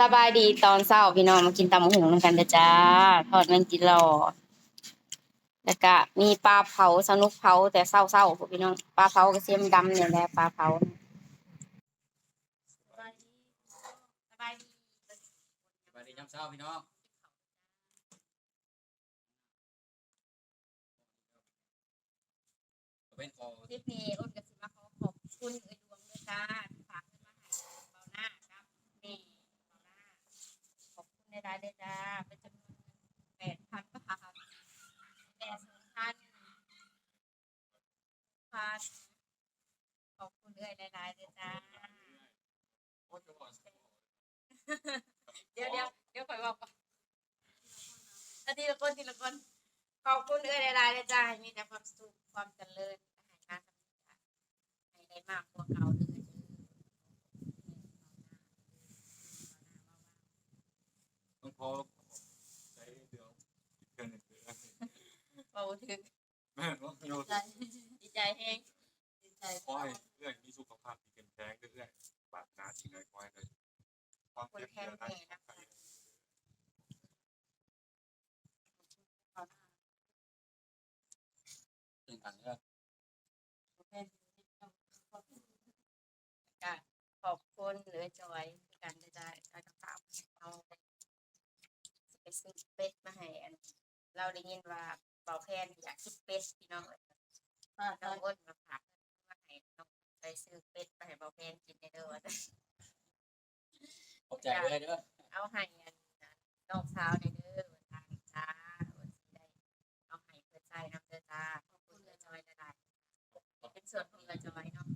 สบายดีตอนเช้าพี่น้องมากินตำบักหุงนำกันเด้อจ้าทอดแมงจิรอแล้วก็มีปลาเผาสนุกเผาแต่เศร้าๆพวกพี่น้องปลาเผากระเทียมดำเนี่ยแหละปลาเผาสบายดีสบายดีสวัสดียามเช้าพี่น้องเป็นคอ คลิปนี้อ้นก็สิมาขอขอบคุณเอ้ยดวงด้วยจ้าที่ฝากเงินมาให้เบาหน้าครับนี่เบาหน้าข อบคุณได้ๆเด้อจ้าเป็นจำนวนแปดพันบาทแปดพันพันขอบคุณเอ้ยหลายๆเด้อจ้าเดี๋ยวเดี๋ยวเดี๋ยวข่อยบอกก่อนทีละคนทีละคนขอบคุณเอ้ยหลายๆเลยจ้าให้มีแต่ความสุขความเจริญให้การทำงานให้ได้มากกว่าเก่าเลย ต้องพอใช้เดือนเดือนหนึ่งเดือน เบาถึงแม่ต้องโยนดีใจแฮงดีใจคอยเรื่องมีสุขภาพที่เข้มแข็งเรื่อยๆปากน้าจริงเลยคอยเลยความเจ็บเดือนนั้นใครเป็นกันเนอะขอบคุณเหลือจอยกันได้ได้การกระเป๋าเอาไปไปซื้อเป็ดมาให้อัน เราได้ยินว่าเบาแพนอยากกินเป็ดพี่น้องเอ้ยน้องอ้นมาฝากมาให้น้องไปซื้อเป็ดไปให้เบาแพนกินในเด้อขอบใจเลยเด้อเอาให้อันนั้นน้องสาวในเด้อทางจ้าวันสิได้เอาให้เพื่อใจน้ำเด้อจ้าขอบคุณเพื่อจอยได้เป็นส่วนของเพื่อจอยเนาะ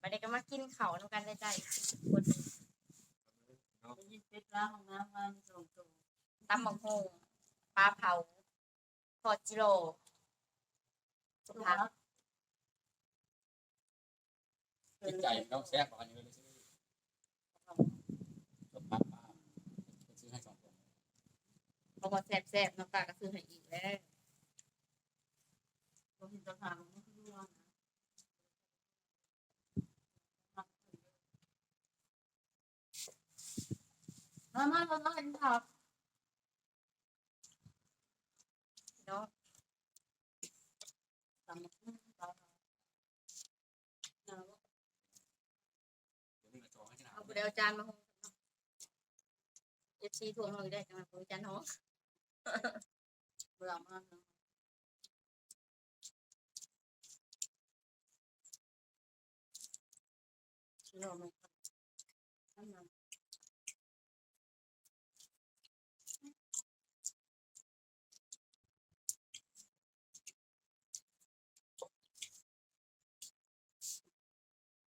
มาเด็กก็มากินเขาวน้ำกันได้ใจทุกคนยินเป็ดล้างห้องน้ำมันส่งตัวตำบักฮง ปลาเผาทอดจิโร่สุตัวภาพติดใจน้องแซ่บกว่านี้เลยซื้อสปัดมาซื้อให้สองคนเพราะว่าแซ่บๆน้ำตาก็ซื้อให้อีกแล้วตัวหินตัวทางมันคือร่วงนะมามามาเห็นผักเนาะ ตำมันตำ เดี๋ยวมึงจะจองให้ที่ไหน เอาไปเดี๋ยวจานมาหงเอฟซีทวงเราอีกได้จังหวะผมจานน้องเบื่อมากนะเราไม่ทำมัน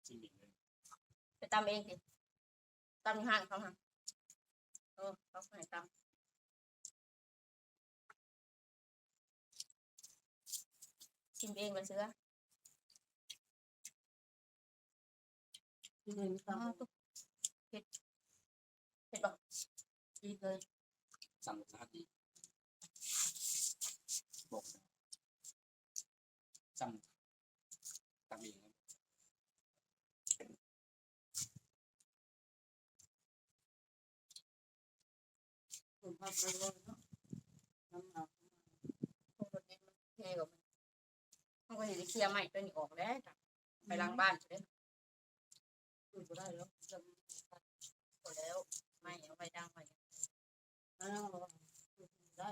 จริงเลยไปตำเองสิตำอยู่ห้างเขาห้างเออเขาให้ตำชิมเองสิ นอ้าวตำตุ๊กเผ็ดเผ็ดบอกที่เลย สั่งสาธิตบอกสั่งตักเอง คุณพักไปเลยเนาะน้ำหนักพวกรถเล็กมันเท่กว่ามันเขาก็เห็นเคลียร์ใหม่ตัวนี้ออกแล้วจ้ะไปล้างบ้านเลยคือก็ได้แล้วจะหมดแล้วไม่เอาไปดังไว้ไม่ต้องรอได้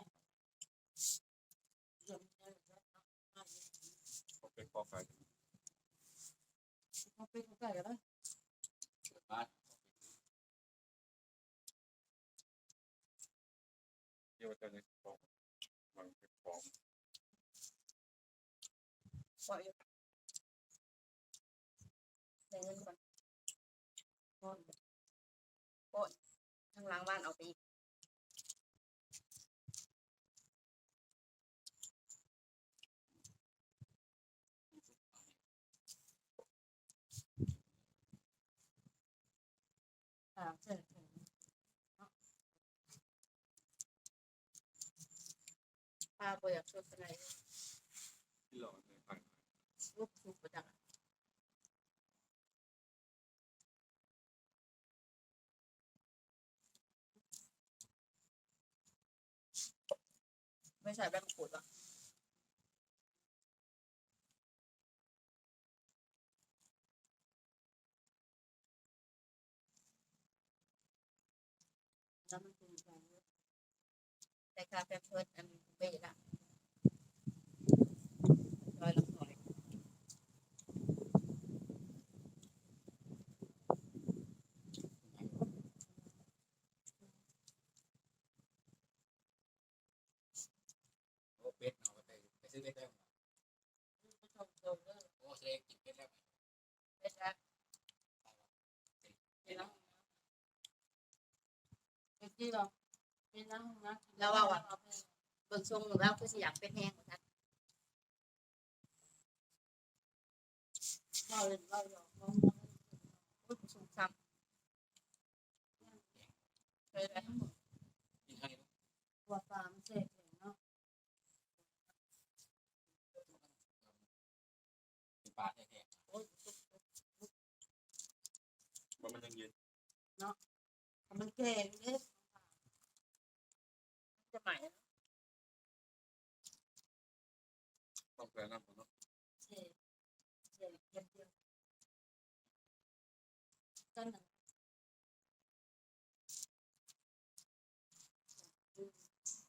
จะไม่ได้ผมเป็นปอไก่เขาเป็นเขาไก่ก็ได้ เปิดบ้านเดี๋ยวจะเลยปอกมันเป็นปอกปล่อยอยู่ได้เงินก่อนโอ้ยทางล้างบ้านเอาไปอีกถามเสร็จ ป้าก็อยากช่วยอะไรที่ลองในฟังลูกถูกประจักไม่ใช่แบงค์ขวดหรอ คาเฟ่เพิร์ดอันเบละร้อยละร้อยโอ้เป็ดเอาไปไปซื้อเป็ดได้ไหมผู้ชมโดนเลิกโอ้เล็กกินเป็ดแล้วเป็นละเป็นน้ำเป็นที่เรา เป็นน้ำนะเบิ่งทรงแล้วคือสิอยากเป็นแห้งนะเราเล่นเราหยอกเราอุ้ยสูงซ้ำเลยเลยกินเท่านี้ตัวปลามันเสกเนาะปลาแต่มันยังเย็นมันเก่งเนี่ย ต้องแปลน้ำก่อนเนาะ เสกเสกเยี่ยมเยี่ยมกันหนึ่ง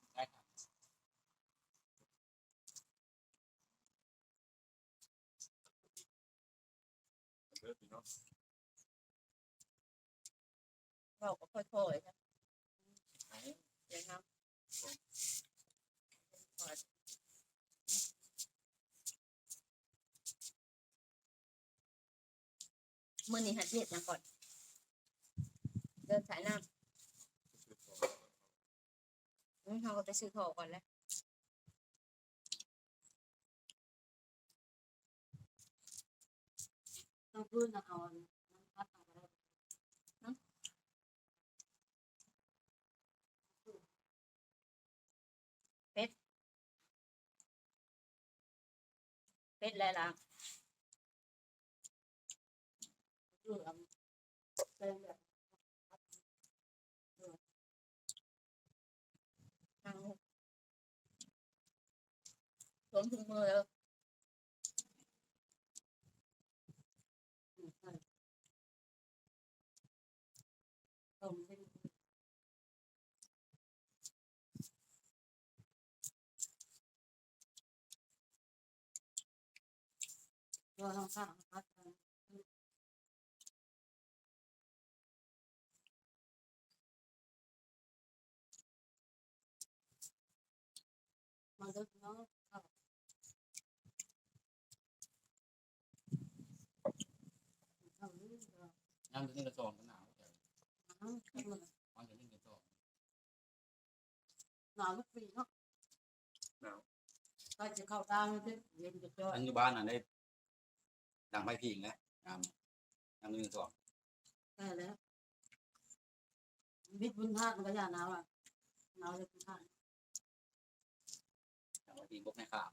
ๆได้ครับ เลือดพี่น้อง บอกก็ค่อยๆนะ ไหน เดี๋ยวนะ มื่อนี้หัดเย็ดมาก่อน เดินสายน้ำอืมเขาก็ไปซื้อของก่อนแล้วต้องพูดนะเอาน้ำพัดเอาไปเป็ดแล้วล่ะเรื่องเป็นแบบทางสวมถุงมือแล้ว ต้มเป็นตัวข้างๆ มาเลิกเนาะเอาเรื่องเราน้ำจะนี่กระซองก็หนาวแต่เอาขึ้นมามันจะนี่กระซองหนาวทุกปีเนาะก็จะเข้าตามเยเย็นจะจ่ออันอยู่บ้านน่ะได้ดังไฟพิงแล้วน้ำน้ำนี่กระซองได้แล้วบิดบุญธาตุมันก็อย่าหนาวอะหนาวเลยบุญธาตุ ดังไฟพิงพวกในข้าว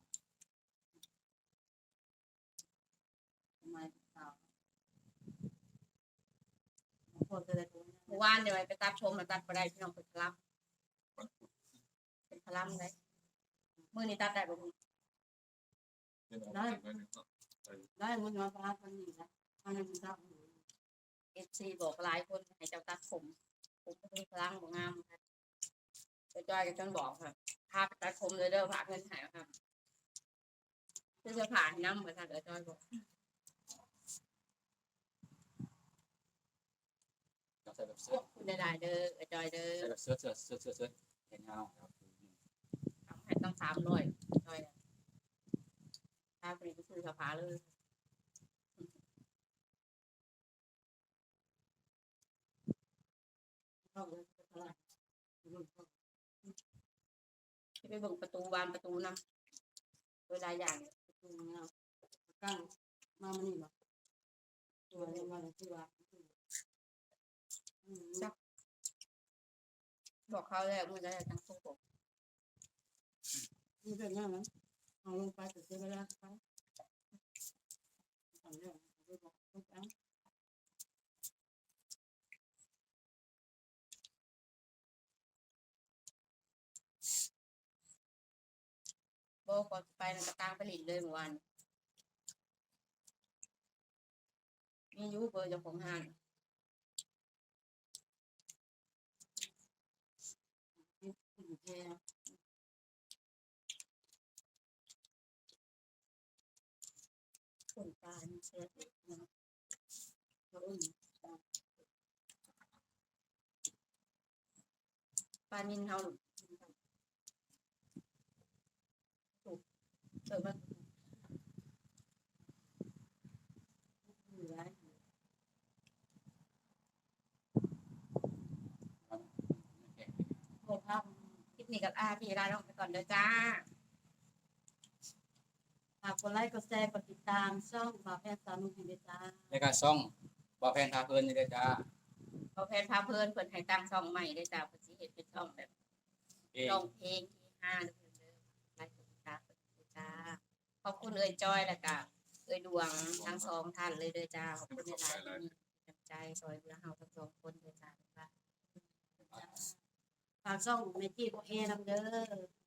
ทำไมหนาวบางคนก็เลยตัวเมื่อวานเดี๋ยวไปตัดชมมาตัดไปได้พี่น้องเป็นพลัมเป็นพลัมเลยมือนี้ตัดได้บ่มึงนออกมาหน่อยหนึงเนาะได้เงินมาประมาณนี้นะอันนี้บุญธาตุเอฟซีบอกหลายคนให้เจ้าตัดผมผมก็มีพลังบ่งามครับจอยกับจนบอกค่ะ พาไปตัดผมเลยเด้อพาเงินหายครับเพื่อจะผ่านน้ำเหมือนกันเจ้าจ้อยบอกใส่แบบเสื้อคุณได้เด้อเจ้าจ้อยเด้อใส่แบบเสื้อเสื้อเสื้อเสื้อเสื้อแขนยาครับทำให้ต้องสามร้อยจอยอะพาไปไปซื้อสภาเลยเข้าเลยตลาดรุ่นเข้า ไปเบิ่งประตูบานประตูน้ำเวลาอย่างตรงนี้ตั้งมามันนี่หรอตัวเรียกว่าอะไรที่ว่าอืมบอกเขาแล้วมือได้ทั้งทุกผมนี่เป็นยังไงเอาลงไปแต่เสียเวลาไปทำเรื่องไปบอกทุกครั้ง บ่ก่อนไปนั่นก็ตางไปหลินเลยเมื่อวานมียูเบอร์เจ้าของห้างอยู่แค่นปลาเสียเด็กเนาะเขาอื่นปลานินเฮาถูก เออมันอยู่ไรโอ้ครับคลิปนี้กับอาพี่ลาลงไปก่อนเด้อจ้าฝากกดไลค์กดแชร์กดติดตามช่องบ่าวแพทย์สาวนุ่มพิมพ์จ้าในการซ่องบ่แพนพาเพลินนี่เด้อจ้าเอาแพนพาเพิ่นเพิ่นให้ตั้งช่องใหม่เด้อจ้าเพิ่นสิเฮ็ดเป็นช่องแบบเอง ร้องเพลงที่ห้าเด้อ ขอบคุณเอ่ยจอยแล้วก็เอ่ยดวงทั้งสองท่านเลยเด้อจ้าขอบคุณหลายๆที่มีน้ำใจซอยเหลือเฮาทั้งสองคนเด้อจ้าฝากซ่องเมจี้โบเอนำเด้อ